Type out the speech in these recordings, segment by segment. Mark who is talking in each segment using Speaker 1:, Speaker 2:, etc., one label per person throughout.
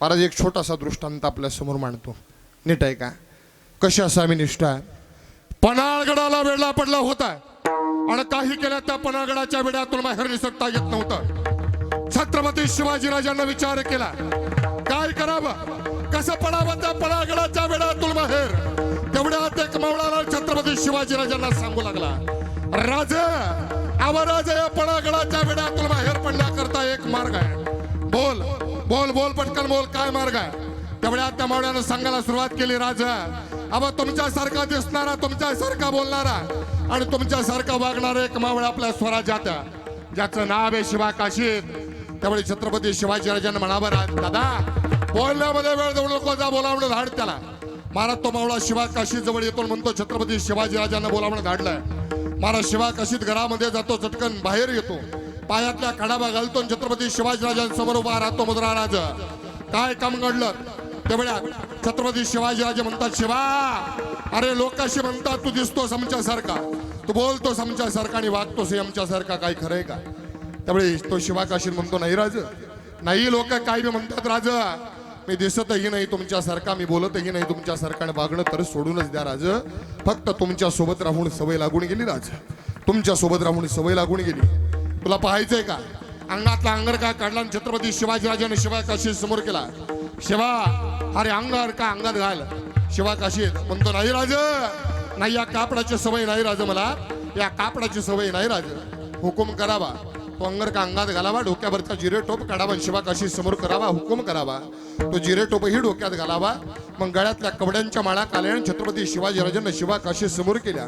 Speaker 1: महाराज एक छोटासा दृष्टांत आपल्यासमोर मांडतो. नीट आहे का? कशी असावी निष्ठा? पनाळगडाला वेळा पडला होता. आणि काही केल्या त्या पनाळगडाच्या वेड्यातून बाहेर निसटता येत नव्हतं. छत्रपती शिवाजीराजांना विचार केला. काय करावं? कसं पडावं त्या पनाळगडाच्या वेड्यातून बाहेर? तेवढ्यात एक मावळाला छत्रपती शिवाजीराजांना सांगू लागला. राजे आवाराज या पनाळगडाच्या वेड्यातून बाहेर पडण्याकरता एक मार्ग आहे. बोल. बोल बोल पटकन बोल काय मार्ग आहे? तेवढ्या त्या मावड्यानं सांगायला सुरुवात केली राजा. अबा तुमच्यासारखा दिसणारा तुमच्यासारखा बोलणारा आणि तुमच्यासारखा वागणारा एक मावळा आपल्या स्वराज्यात ज्याचं नाव आहे शिवा काशीद. त्यामुळे छत्रपती शिवाजीराजांना म्हणावं दादा बोलण्यामध्ये वेळ जवळ नको जा बोलावणं धाड त्याला. महाराज तो मावळा शिवा काशी जवळ येतो म्हणतो छत्रपती शिवाजीराजांना बोलावणं धाडलंय. महाराज शिवा काशीत घरामध्ये जातो चटकन बाहेर येतो. पायातल्या कडाबा घालतो छत्रपती शिवाजीराजांसमोर उभा राहतो मुद्रा काय काम घडलं? तेवढ्या छत्रपती शिवाजीराजे म्हणतात शिवा अरे लोक अशी म्हणतात तू दिसतोस आमच्यासारखा. तू बोलतोस आमच्यासारखा आणि वागतोस आमच्यासारखा काय खरंय का? त्यावेळी तो शिवाकाशी म्हणतो नाही राज नाही लोक काय बी म्हणतात राज. मी दिसतही नाही तुमच्यासारखा मी बोलतही नाही तुमच्यासारखा आणि वागणं तर सोडूनच द्या राज. फक्त तुमच्यासोबत राहून सवय लागून गेली राज. तुमच्यासोबत राहून सवय लागून गेली. तुला पाहायचंय का? अंगातला अंगर का काढला आणि छत्रपती शिवाजीराजाने शिवा काशी समोर केला. शिवा अरे अंगार का अंगात घाल. शिवा काशी म्हणतो नाही राज. नाही या कापडाची सवय नाही राज मला. या कापडाची सवय नाही राज. हुकुम करावा. तो अंगर का अंगात घालावा? डोक्यावरचा जिरे टोप काढावा शिवा काशी समोर करावा. हुकुम करावा. तो जिरे टोपही डोक्यात घालावा. मग गळ्यातल्या कवड्यांच्या माळा काल्यान छत्रपती शिवाजीराजांना शिवा काशी समोर केल्या.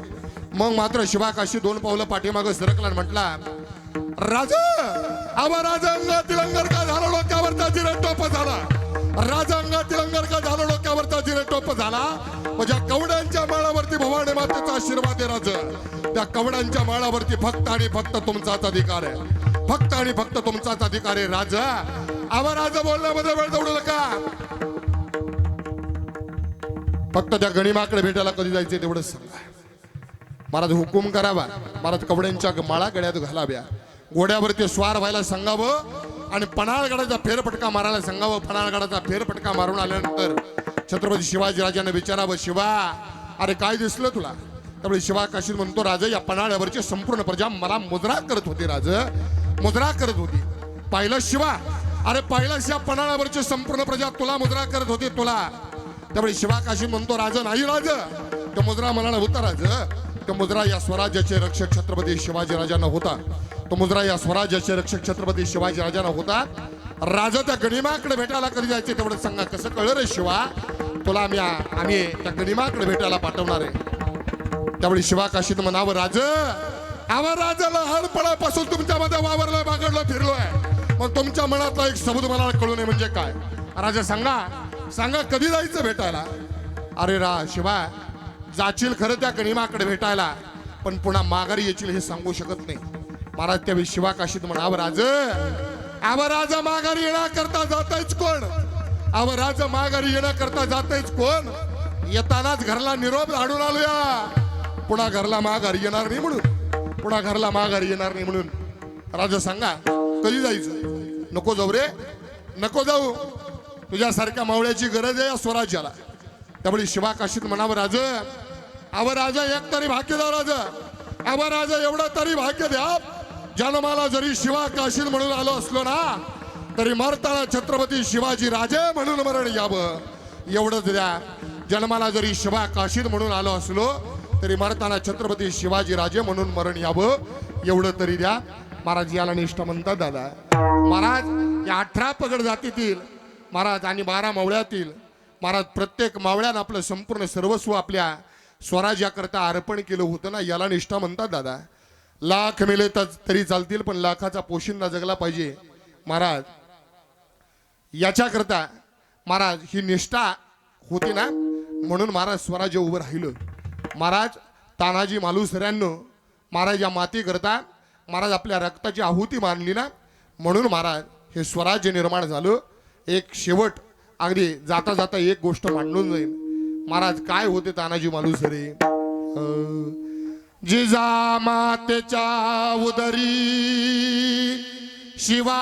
Speaker 1: मग मात्र शिवा काशी दोन पावलं पाठीमागं सरकला आणि म्हटला राजा आम्हा राजा अंगातील अंगर का झाला? डोक्यावरचा जिरे टोप झाला. राजा अंगातील अंगर का झाला? डोक्यावरचा जिरे टोप झाला. म्हणजे कवड्यांच्या माळावरती भवाने मातेचा आशीर्वाद आहे राजा. त्या कवड्यांच्या माळावरती फक्त आणि फक्त तुमचाच अधिकार आहे. फक्त आणि फक्त तुमचाच अधिकार आहे राजा. आम्हा राजा बोलण्यामध्ये वेळ दौडू नका. फक्त त्या गणिमाकडे भेटायला कधी जायचे तेवढंच सांगा. महाराज हुकूम करावा. महाराज कवड्यांच्या माळा गड्यात घालाव्या. घोड्यावरती स्वार व्हायला सांगावं आणि पन्हाळगडाचा फेरफटका मारायला सांगावं. पन्हाळगडाचा फेरफटका मारून आल्यानंतर छत्रपती शिवाजीराजांना विचारावं शिवा अरे काय दिसलं तुला? त्यामुळे शिवा काशीद म्हणतो राज या पन्हाळ्यावरची संपूर्ण प्रजा मला मुद्रा करत होती राज. मुद्रा करत होती. पाहिलं शिवा? अरे पाहिलंस या पन्हाळ्यावरची संपूर्ण प्रजा तुला मुद्रा करत होती तुला. त्यामुळे शिवा काशीद म्हणतो राज नाही राज. तो मुद्रा म्हणाला होता राज. तो मुद्रा या स्वराज्याचे रक्षक छत्रपती शिवाजीराजांना होता. तो मुद्रा या स्वराज्याचे रक्षक छत्रपती शिवाजी राजांना होता. राजा त्या गणिमाकडे भेटायला कधी जायचे तेवढं सांगा. कसं कळलं रे शिवा? तुला आम्ही आम्ही त्या गणिमाकडे भेटायला पाठवणार आहे. त्यावेळी शिवा काशीत म्हणावं राज आवा राजाला लहानपणापासून तुमच्यामध्ये वावरलोय बागडलोय फिरलोय. मग तुमच्या मनातला एक सबूत मला कळू नये म्हणजे काय? राजा सांगा. सांगा कधी जायचं भेटायला? अरे रा शिवा जाशील खरं त्या गणिमाकडे भेटायला पण पुन्हा माघारी येशील हे सांगू शकत नाही. महाराज त्यावेळी शिवा काशीत म्हणावं राज आव राजा माघारी येण्याकरता जातायच कोण? आव राजा माघारी येण्याकरता जातायच कोण? येतानाच घरला निरोप झाडून आलोया. पुन्हा घरला माघारी येणार नाही म्हणून. पुन्हा घरला माघारी येणार नाही म्हणून. राजा सांगा कधी जायचं? नको जाऊ रे नको जाऊ. तुझ्यासारख्या मावळ्याची गरज आहे या स्वराज्याला. त्यामुळे शिवा काशीत म्हणावं राज आव राजा एक तरी भाग्य द्या राजा. आव राजा एवढं तरी भाग्य द्या. जन्माला जरी शिवा काशील म्हणून आलो असलो ना तरी मरताना छत्रपती शिवाजी राजे म्हणून मरण यावं. एवढंच द्या. जन्माला जरी शिवा काशीद म्हणून आलो असलो तरी मरताना छत्रपती शिवाजी राजे म्हणून मरण यावं. एवढं तरी द्या. महाराज याला निष्ठा म्हणतात दादा. महाराज या अठरा पगड जातीतील महाराज आणि बारा मावळ्यातील महाराज प्रत्येक मावळ्यानं आपलं संपूर्ण सर्वस्व आपल्या स्वराज्याकरता अर्पण केलं होतं ना याला निष्ठा म्हणतात दादा. लाख मेले तर तरी चालतील पण लाखाचा पोशिंदा जगला पाहिजे. महाराज याच्याकरता महाराज ही निष्ठा होती ना म्हणून महाराज स्वराज्य उभं राहिलं. महाराज तानाजी मालुसऱ्यांनो महाराज या मातीकरता महाराज आपल्या रक्ताची आहुती मानली ना म्हणून महाराज हे स्वराज्य निर्माण झालं. एक शेवट अगदी जाता जाता एक गोष्ट मांडून जाईल महाराज काय होते तानाजी मालुसरे रे जिजा मातेच्या उदरी शिवा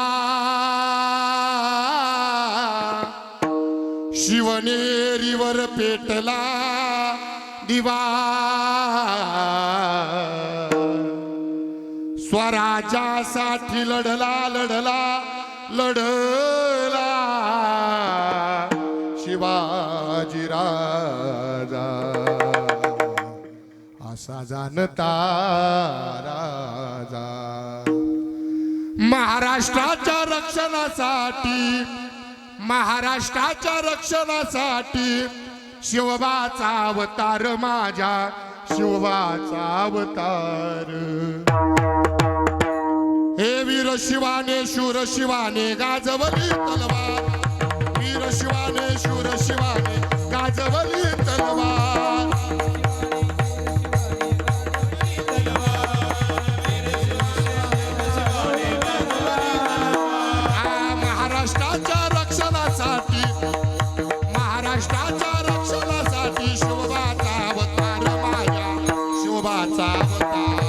Speaker 1: शिवनेरीवर पेटला दिवा स्वराज्यासाठी लढला लढला लढला. शिवाजी असा जाणता राजा महाराष्ट्राच्या रक्षणासाठी महाराष्ट्राच्या रक्षणासाठी शिवबाचा अवतार माझ्या शिवबाचा अवतार. हे वीर शिवाने शूर शिवाने गाजवली तलवार. वीर शिवाने शूर शिवाने गाजवली शिवबाचा अवतार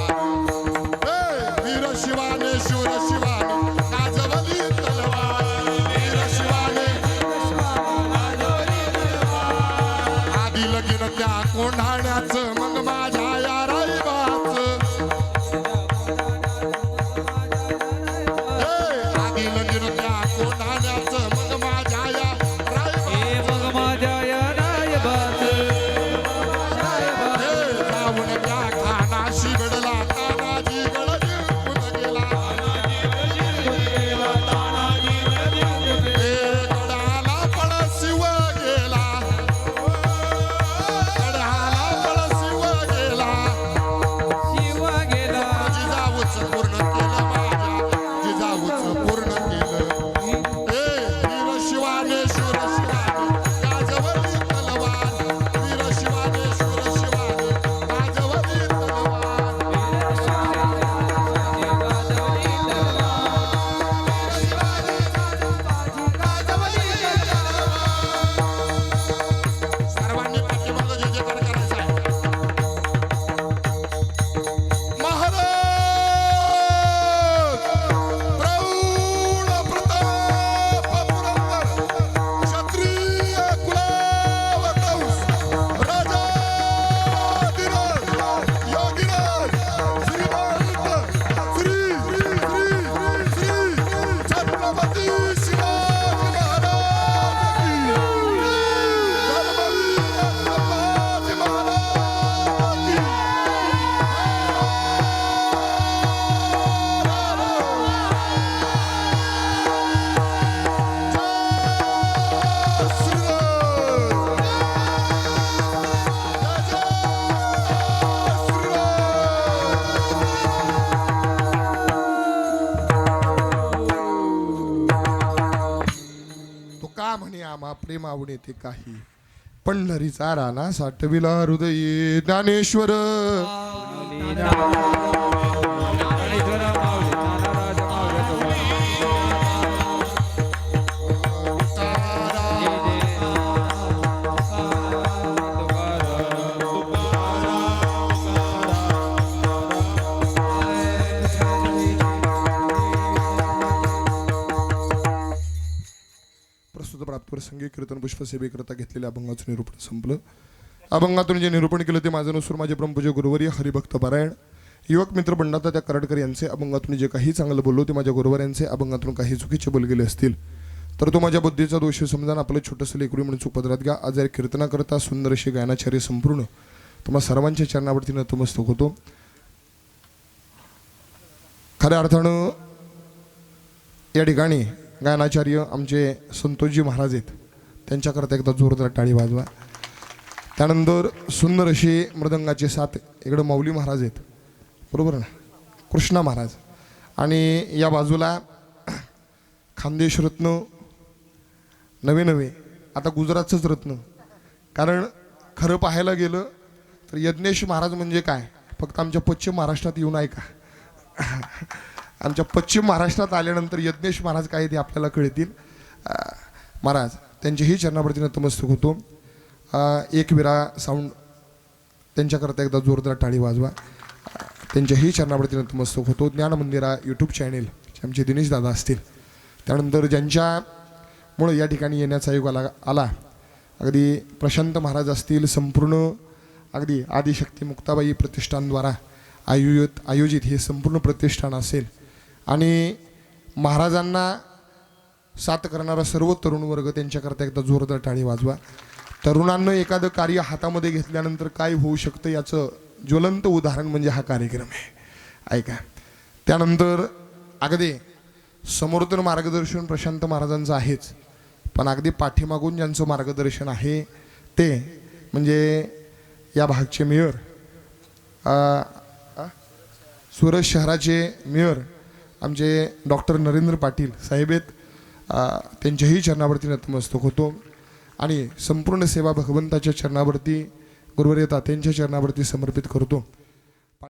Speaker 1: म्हणे प्रेम आवडे ते काही. पंढरीचा राणा साठविला हृदय ज्ञानेश्वर. कीर्तन पुष्प सेवेकरता घेतलेल्या अभंगाचं निरूपण संपलं. अभंगातून जे निरूपण केलं ते माझं नसूर माझे ब्रह्मपूज्य गुरुवारी हरिभक्त पारायण. युवक मित्र बंडाता त्या कराडकर यांचे अभंगातून जे काही चांगलं बोललो ते माझ्या गुरुवार यांचे अभंगातून काही चुकीचे बोल गेले असतील. तर तो माझ्या बुद्धीचा दोष समजान आपलं छोटंसं लेकरू म्हणून चूक घ्या आज जर कीर्तना करता सुंदर अशी गायनाचार्य संपूर्ण. तुम्हा सर्वांच्या चरणावरती नतमस्तक होतो. खऱ्या अर्थानं या ठिकाणी गायनाचार्य आमचे संतोषजी महाराज आहेत. त्यांच्याकरता एकदा जोरदार टाळी वाजवा. त्यानंतर सुंदर अशी मृदंगाचे साथ इकडं माऊली महाराज आहेत. बरोबर ना? कृष्णा महाराज. आणि या बाजूला खानदेश रत्न नवे नवे. आता गुजरातचंच रत्न. कारण खरं पाहायला गेलं तर यज्ञेश महाराज म्हणजे काय? फक्त आमच्या पश्चिम महाराष्ट्रात येऊन ऐका. आमच्या पश्चिम महाराष्ट्रात आल्यानंतर यज्ञेश महाराज काय ते आपल्याला कळतील? महाराज त्यांचेही चरणावरती नतमस्तक होतो. एक विरा साऊंड त्यांच्याकरता एकदा जोरदार टाळी वाजवा. त्यांच्याही चरणावरती नतमस्तक होतो. ज्ञान मंदिरा यूट्यूब चॅनेल आमचे दिनेश दादा असतील. त्यानंतर ज्यांच्यामुळं या ठिकाणी येण्याचा योग आला आला अगदी प्रशांत महाराज असतील संपूर्ण अगदी आदिशक्ती मुक्ताबाई प्रतिष्ठानद्वारा आयोजित आयोजित हे संपूर्ण प्रतिष्ठान असेल. आणि महाराजांना साथ करणारा सर्व तरुण वर्ग त्यांच्याकरता एकदा जोरदार टाळी वाजवा. तरुणांना एखादं कार्य हातामध्ये घेतल्यानंतर काय होऊ शकतं याचं ज्वलंत उदाहरण म्हणजे हा कार्यक्रम आहे. ऐका. त्यानंतर अगदी समोर तर मार्गदर्शन प्रशांत महाराजांचं आहेच पण अगदी पाठीमागून ज्यांचं मार्गदर्शन आहे ते म्हणजे या भागचे मेयर सुरत शहराचे मेयर आमचे डॉक्टर नरेंद्र पाटील साहेब आहेत. त्यांच्याही चरणावरती नतमस्तक होतो. आणि संपूर्ण सेवा भगवंताच्या चरणावरती गुरुवर त्यांच्या चरणावरती समर्पित करतो.